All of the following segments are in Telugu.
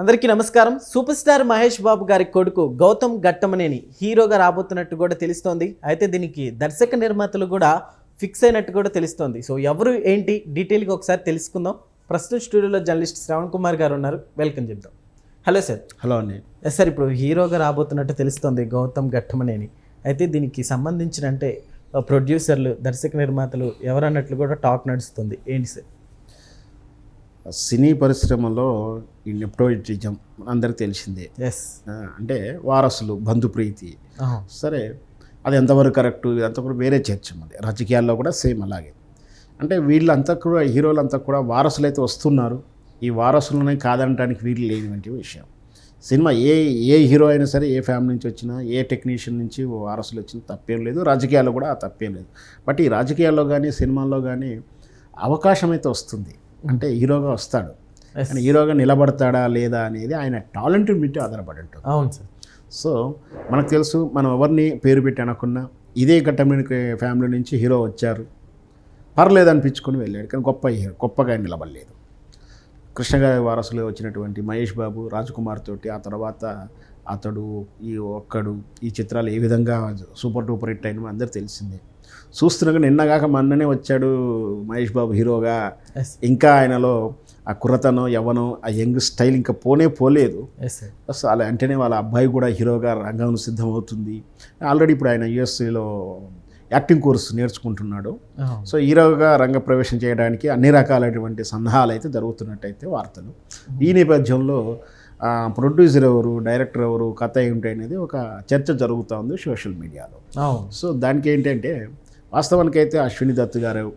అందరికీ నమస్కారం. సూపర్ స్టార్ మహేష్ బాబు గారి కొడుకు గౌతమ్ గట్టమనేని హీరోగా రాబోతున్నట్టు కూడా తెలుస్తోంది. అయితే దీనికి దర్శక నిర్మాతలు కూడా ఫిక్స్ అయినట్టు కూడా తెలుస్తోంది. సో ఎవరు ఏంటి డీటెయిల్గా ఒకసారి తెలుసుకుందాం. ప్రస్తుతం స్టూడియోలో జర్నలిస్ట్ శ్రవణ్ కుమార్ గారు ఉన్నారు. వెల్కమ్ చెప్దాం. Hello sir. హలో అండి. ఎస్ సార్ ఇప్పుడు హీరోగా రాబోతున్నట్టు తెలుస్తోంది గౌతమ్ గట్టమనేని అయితే దీనికి సంబంధించిన అంటే ప్రొడ్యూసర్లు దర్శక నిర్మాతలు ఎవరన్నట్లు కూడా టాక్ నడుస్తుంది. ఏంటి సార్? సినీ పరిశ్రమలో ఈ నెప్టోయిటిజం అందరికి తెలిసిందే. ఎస్ ఆ, అంటే వారసులు బంధుప్రీతి. సరే అది ఎంతవరకు కరెక్ట్ ఇదంతా కూడా వేరే చర్చ మరి రాజకీయాల్లో కూడా సేమ్ అలాగే. అంటే వీళ్ళంతా కూడా హీరోలంతా కూడా వారసులు అయితే వస్తున్నారు. ఈ వారసులనే కాదనడానికి వీలు లేనివంటి విషయం. సినిమా ఏ ఏ హీరో అయినా సరే ఏ ఫ్యామిలీ నుంచి వచ్చినా ఏ టెక్నీషియన్ నుంచి వారసులు వచ్చినా తప్పేం లేదు. రాజకీయాల్లో కూడా తప్పేం లేదు. బట్ ఈ రాజకీయాల్లో కానీ సినిమాల్లో కానీ అవకాశం అయితే వస్తుంది. అంటే హీరోగా వస్తాడు. కానీ హీరోగా నిలబడతాడా లేదా అనేది ఆయన టాలెంట్ మీద ఆధారపడి ఉంటుంది. అవును సార్. సో మనకు తెలుసు మనం ఎవరిని పేరు పెట్టి అనకున్నా ఇదే ఘట్టమైన ఫ్యామిలీ నుంచి హీరో వచ్చారు. పర్లేదు అనిపించుకొని వెళ్ళాడు. కానీ గొప్ప హీరో గొప్పగా ఆయన నిలబడలేదు. కృష్ణ గారి వారసులు వచ్చినటువంటి మహేష్ బాబు రాజ్కుమార్ తోటి ఆ తర్వాత అతడు ఈ ఒక్కడు ఈ చిత్రాలు ఏ విధంగా సూపర్ డూపర్ హిట్ అయినా అందరూ తెలిసిందే. చూస్తున్నాగా నిన్నగాక మొన్ననే వచ్చాడు మహేష్ బాబు హీరోగా. ఇంకా ఆయనలో ఆ కుర్రతనం యవ్వనం ఆ యంగ్ స్టైల్ ఇంకా పోనే పోలేదు. ప్లస్ అలా అంటేనే వాళ్ళ అబ్బాయి కూడా హీరోగా రంగంలో సిద్ధమవుతుంది. ఆల్రెడీ ఇప్పుడు ఆయన యూఎస్ఏలో యాక్టింగ్ కోర్స్ నేర్చుకుంటున్నాడు. సో హీరోగా రంగప్రవేశం చేయడానికి అన్ని రకాలైనటువంటి సందేహాలు అయితే జరుగుతున్నట్టయితే వార్తలు. ఈ నేపథ్యంలో ప్రొడ్యూసర్ ఎవరు డైరెక్టర్ ఎవరు కథ ఏమిటి అనేది ఒక చర్చ జరుగుతూ ఉంది సోషల్ మీడియాలో. సో దానికి ఏంటంటే వాస్తవానికి అయితే అశ్విని దత్ గారు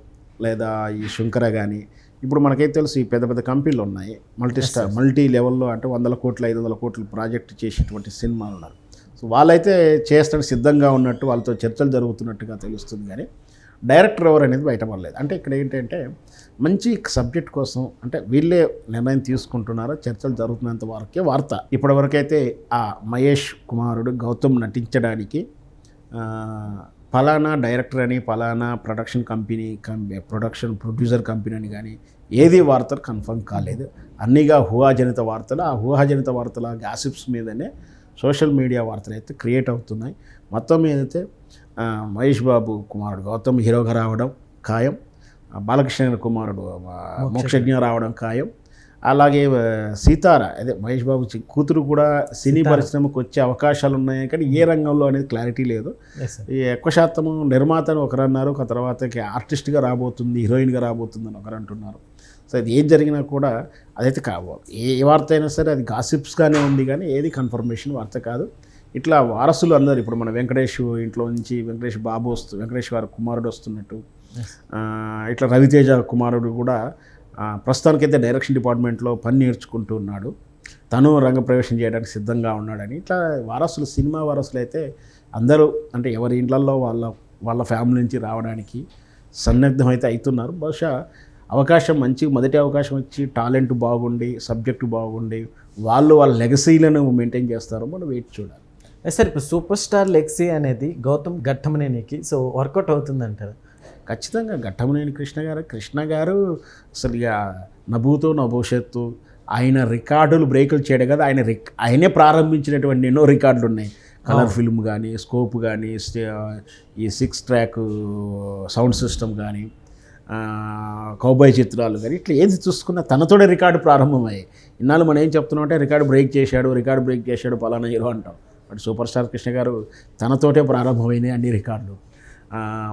లేదా ఈ శంకర కానీ ఇప్పుడు మనకైతే తెలుసు ఈ పెద్ద పెద్ద కంపెనీలు ఉన్నాయి. మల్టీ స్టార్ మల్టీ లెవెల్లో అంటే వందల కోట్ల ఐదు వందల కోట్ల ప్రాజెక్ట్ చేసేటువంటి సినిమాలు ఉన్నారు. వాళ్ళైతే చేస్తాడు సిద్ధంగా ఉన్నట్టు వాళ్ళతో చర్చలు జరుగుతున్నట్టుగా తెలుస్తుంది కానీ డైరెక్టర్ ఎవరు అనేది బయటపడలేదు. అంటే ఇక్కడ ఏంటంటే మంచి సబ్జెక్ట్ కోసం అంటే వీళ్ళే నిర్ణయం తీసుకుంటున్నారో చర్చలు జరుగుతున్నంత వరకే వార్త. ఇప్పటివరకైతే ఆ మహేష్ కుమారుడు గౌతమ్ నటించడానికి ఫలానా డైరెక్టర్ అని ఫలానా ప్రొడక్షన్ కంపెనీ కం- ప్రొడక్షన్ ప్రొడ్యూసర్ కంపెనీ అని కానీ ఏది వార్తలు కన్ఫర్మ్ కాలేదు. అన్నీగా ఊహాజనిత వార్తలు ఆ ఊహాజనిత వార్తల గ్యాసిప్స్ మీదనే సోషల్ మీడియా వార్తలు అయితే క్రియేట్ అవుతున్నాయి. మొత్తం మీద అయితే ఆ, మహేష్ బాబు కుమారుడు గౌతమ్ హీరోగా రావడం ఖాయం. బాలకృష్ణ కుమారుడు మోక్షజ్ఞ. రావడం ఖాయం. అలాగే సీతార అదే మహేష్ బాబు కూతురు కూడా సినీ పరిశ్రమకు వచ్చే అవకాశాలు ఉన్నాయి కానీ ఏ రంగంలో అనేది క్లారిటీ లేదు. ఎక్కువ శాతం నిర్మాత అని ఒకరు అన్నారు ఒక తర్వాత ఆర్టిస్ట్గా రాబోతుంది హీరోయిన్గా రాబోతుంది అని ఒకరు అంటున్నారు సో అది ఏం జరిగినా కూడా అదైతే కావు. ఏ ఏ వార్త అయినా సరే అది గాసిప్స్గానే ఉంది కానీ ఏది కన్ఫర్మేషన్ వార్త కాదు. ఇట్లా వారసులు అందరు ఇప్పుడు మన వెంకటేష్ ఇంట్లో నుంచి వెంకటేష్ బాబు వస్తు వెంకటేష్ గారి కుమారుడు వస్తున్నట్టు ఇట్లా రవితేజ కుమారుడు కూడా ప్రస్తుతానికైతే డైరెక్షన్ డిపార్ట్మెంట్లో పని నేర్చుకుంటూ ఉన్నాడు. తను రంగప్రవేశం చేయడానికి సిద్ధంగా ఉన్నాడని ఇట్లా వారసులు సినిమా వారసులు అయితే అందరూ అంటే ఎవరి ఇండ్లల్లో వాళ్ళ వాళ్ళ ఫ్యామిలీ నుంచి రావడానికి సన్నద్ధం అయితే అవుతున్నారు. బహుశా అవకాశం మంచి మొదటి అవకాశం వచ్చి టాలెంట్ బాగుండి సబ్జెక్టు బాగుండి వాళ్ళు వాళ్ళ లెగసీలను మెయింటైన్ చేస్తారో మనం వెయిట్ చూడాలి. సార్ ఇప్పుడు సూపర్ స్టార్ లెక్సీ అనేది గౌతమ్ ఘట్టమనేనికి సో వర్కౌట్ అవుతుంది అంటారు ఖచ్చితంగా ఘట్టమనేని కృష్ణ గారు కృష్ణ గారు అసలు ఇక నభూతో నా భవిష్యత్తు ఆయన రికార్డులు బ్రేకులు చేయడం కదా ఆయన రిక్ ఆయనే ప్రారంభించినటువంటి ఎన్నో రికార్డులు ఉన్నాయి. కలర్ ఫిల్మ్ కానీ స్కోప్ కానీ ఈ సిక్స్ ట్రాక్ సౌండ్ సిస్టమ్ కానీ కౌబాయ్ చిత్రాలు కానీ ఇట్లా ఏది చూసుకున్నా తనతోనే రికార్డు ప్రారంభమయ్యాయి. ఇన్నాళ్ళు మనం ఏం చెప్తున్నాం అంటే రికార్డు బ్రేక్ చేశాడు రికార్డు బ్రేక్ చేశాడు పలానా హీరో అంటాం. బట్ సూపర్ స్టార్ కృష్ణ గారు తనతోటే ప్రారంభమైనాయి అన్ని రికార్డులు.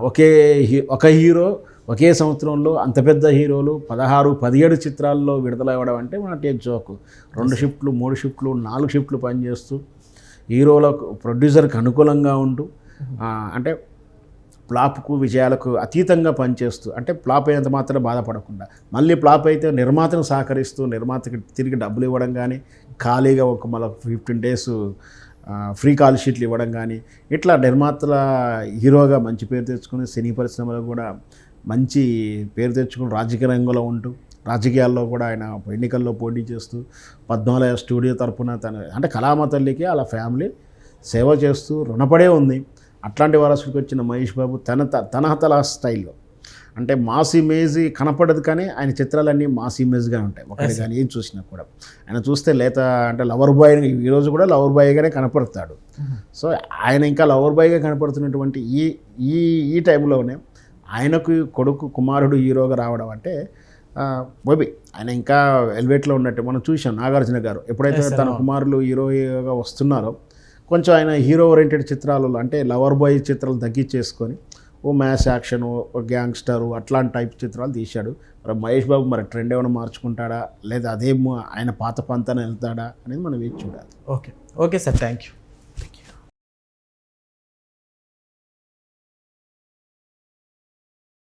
ఒకే హీ ఒక హీరో ఒకే సంవత్సరంలో అంత పెద్ద హీరోలు పదహారు పదిహేడు చిత్రాల్లో విడుదల అవ్వడం అంటే మన టేక్ జోక్. రెండు షిఫ్ట్లు మూడు షిఫ్ట్లు నాలుగు షిఫ్ట్లు పనిచేస్తూ హీరోలకు ప్రొడ్యూసర్కి అనుకూలంగా ఉంటూ ఆ, అంటే ఫ్లాప్కు విజయాలకు అతీతంగా పనిచేస్తూ అంటే ఫ్లాప్ అయినంత మాత్రం బాధపడకుండా. మళ్ళీ ఫ్లాప్ అయితే నిర్మాతను సహకరిస్తూ నిర్మాతకి తిరిగి డబ్బులు ఇవ్వడం కానీ ఖాళీగా ఒక మళ్ళీ ఫిఫ్టీన్ డేస్ ఫ్రీ కాల్ షీట్లు ఇవ్వడం కానీ ఇట్లా నిర్మాతల హీరోగా మంచి పేరు తెచ్చుకుని సినీ పరిశ్రమలో కూడా మంచి పేరు తెచ్చుకుని రాజకీయ రంగంలో ఉంటూ రాజకీయాల్లో కూడా ఆయన ఎన్నికల్లో పోటీ చేస్తూ పద్మాలయ స్టూడియో తరఫున తన అంటే కళామ తల్లికి వాళ్ళ ఫ్యామిలీ సేవ చేస్తూ రుణపడే ఉంది. అట్లాంటి వారసుడికి వచ్చిన మహేష్ బాబు తన తన తల స్టైల్లో. అంటే మాస్ ఇమేజ్ కనపడదు కానీ ఆయన చిత్రాలన్నీ మాస్ ఇమేజ్గా ఉంటాయి. ఒకటి కానీ ఏం చూసినా కూడా. ఆయన చూస్తే లేత అంటే లవర్ బాయ్ ఈరోజు కూడా లవర్ బాయ్గానే కనపడతాడు. సో ఆయన ఇంకా లవర్ బాయ్గా కనపడుతున్నటువంటి ఈ ఈ ఈ టైంలోనే ఆయనకు కొడుకు కుమారుడు హీరోగా రావడం అంటే బోబీ ఆయన ఇంకా ఎలివేట్లో ఉన్నట్టు మనం చూసాం. నాగార్జున గారు ఎప్పుడైతే తన కుమారులు హీరోగా వస్తున్నారో కొంచెం ఆయన హీరో ఓరియంటెడ్ చిత్రాలలో అంటే లవర్ బాయ్ చిత్రాలు తగ్గించేసుకొని ఓ మ్యాథ్స్ యాక్షన్ ఓ గ్యాంగ్స్టరు అట్లాంటి టైప్ చిత్రాలు తీశాడు. మరి మహేష్ బాబు మరి ట్రెండ్ ఏమైనా మార్చుకుంటాడా? లేదా అదే ఆయన పాత పంతన వెళ్తాడా? అనేది మనం వేచి చూడాలి. Okay. Okay sir. Thank you